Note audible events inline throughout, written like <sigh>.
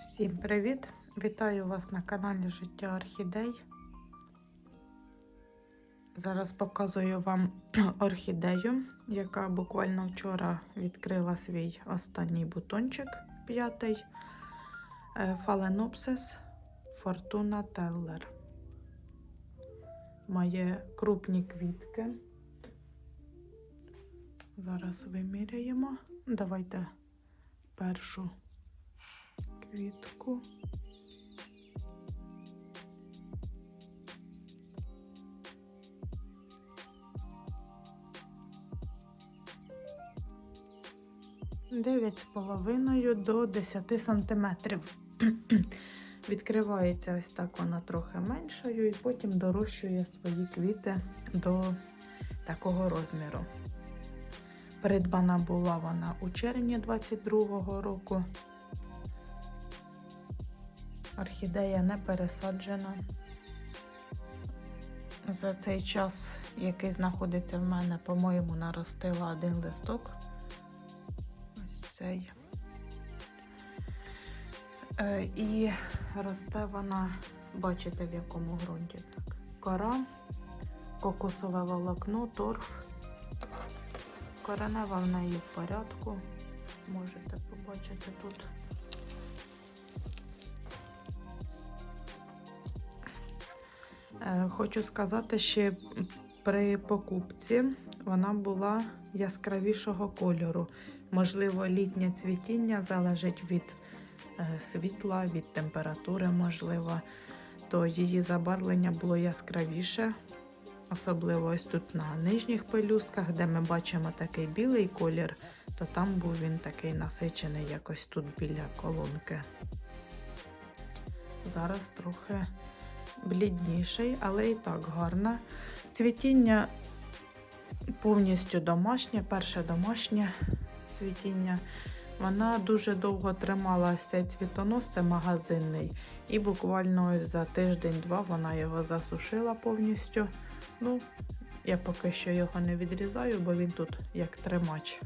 Всім привіт! Вітаю вас на каналі Життя Орхідей. Зараз показую вам <clears throat> орхідею, яка буквально вчора відкрила свій останній бутончик, п'ятий Phalaenopsis Fortuna Teller. Має крупні квітки. Зараз виміряємо. Давайте першу квітку. Дев'ять з половиною до 10 сантиметрів. <clears throat> Відкривається ось так вона трохи меншою, і потім дорощує свої квіти до такого розміру. Придбана була вона у червні 22-го року. Орхідея не пересаджена. За цей час, який знаходиться в мене, по-моєму, наростила один листок. Ось цей. Е, і росте вона, бачите, в якому ґрунті так. Кора, кокосове волокно, торф. Коренева в неї в порядку. Можете побачити тут. Хочу сказати, що при покупці вона була яскравішого кольору. Можливо, літнє цвітіння залежить від е, світла, від температури, можливо, то її забарвлення було яскравіше. Особливо ось тут на нижніх пелюстках, де ми бачимо такий білий колір, то там був він такий насичений, якось тут біля колонки. Зараз трохи блідніший, але і так гарна. Цвітіння повністю домашнє, перше домашнє цвітіння. Вона дуже довго трималася цвітонос, це магазинний. І буквально за тиждень-два вона його засушила повністю. Ну, я поки що його не відрізаю, бо він тут як тримач.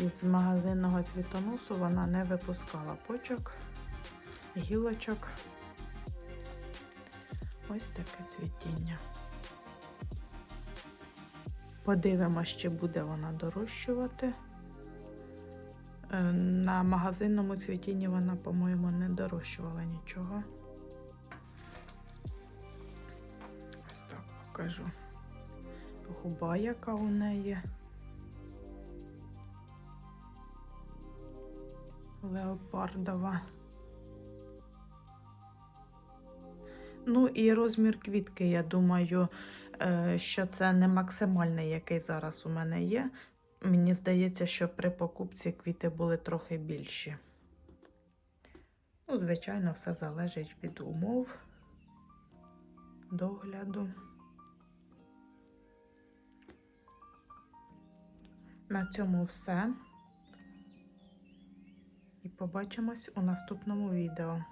Із магазинного цвітоносу вона не випускала почок, гілочок. Ось таке цвітіння. Подивимося, чи буде вона дорощувати. Е, На магазинному цвітінні вона, по-моєму, не дорощувала нічого. Ось так покажу. Губа, яка у неї. Леопардова. Ну і розмір квітки, я думаю, е, що це не максимальний, який зараз у мене є. Мені здається, що при покупці квіти були трохи більші. Ну, звичайно, все залежить від умов, догляду. На цьому все. І побачимось у наступному відео.